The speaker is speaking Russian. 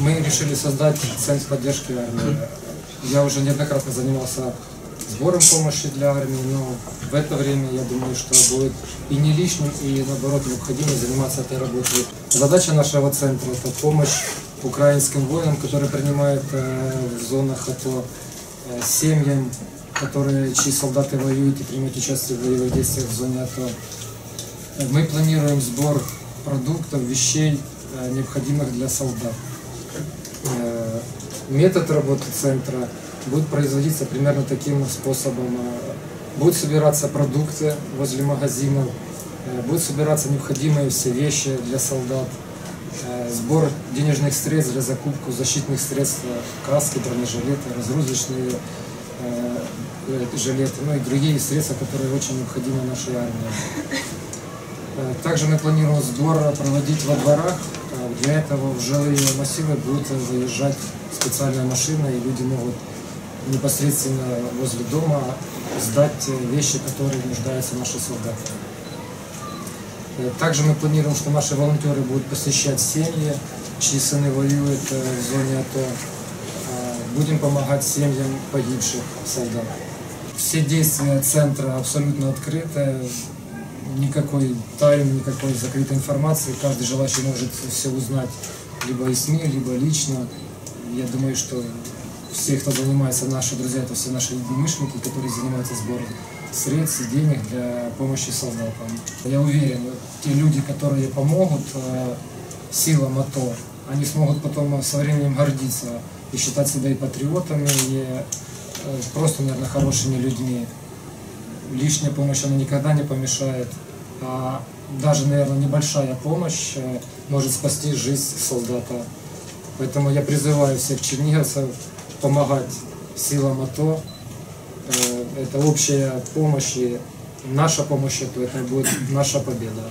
Мы решили создать центр поддержки армии. Я уже неоднократно занимался сбором помощи для армии, но в это время я думаю, что будет и не лишним, и наоборот необходимо заниматься этой работой. Задача нашего центра – это помощь украинским воинам, которые принимают э, в зонах АТО, э, семьям, которые, чьи солдаты воюют и принимают участие в боевых действиях в зоне АТО. Мы планируем сбор продуктов, вещей, э, необходимых для солдат. Э, Метод работы центра будет производиться примерно таким способом. Э, Будут собираться продукты возле магазинов, э, будут собираться необходимые все вещи для солдат, сбор денежных средств для закупку защитных средств, каски, бронежилеты, разгрузочные жилеты, ну и другие средства, которые очень необходимы нашей армии. Также мы планируем сбор проводить во дворах. Для этого в жилые массивы будет выезжать специальная машина, и люди могут непосредственно возле дома сдать э, вещи, которые нуждаются наши солдаты. Э, Также мы планируем, что наши волонтеры будут посещать семьи, чьи сыны воюют э, в зоне АТО. Будем помогать семьям погибших солдат. Все действия центра абсолютно открыты, никакой тайны, никакой закрытой информации. Каждый желающий может все узнать либо из СМИ, либо лично. Я думаю, что все, кто занимается, наши друзья, это все наши единомышленники, которые занимаются сбором средств и денег для помощи солдатам. Я уверен, те люди, которые помогут э, силам АТО, они смогут потом со временем гордиться и считать себя и патриотами, и э, просто, наверное, хорошими людьми. Лишняя помощь, она никогда не помешает. А даже, наверное, небольшая помощь э, может спасти жизнь солдата. Поэтому я призываю всех черниговцев помогать силам АТО. Э, Это общая помощь, и наша помощь, это будет наша победа.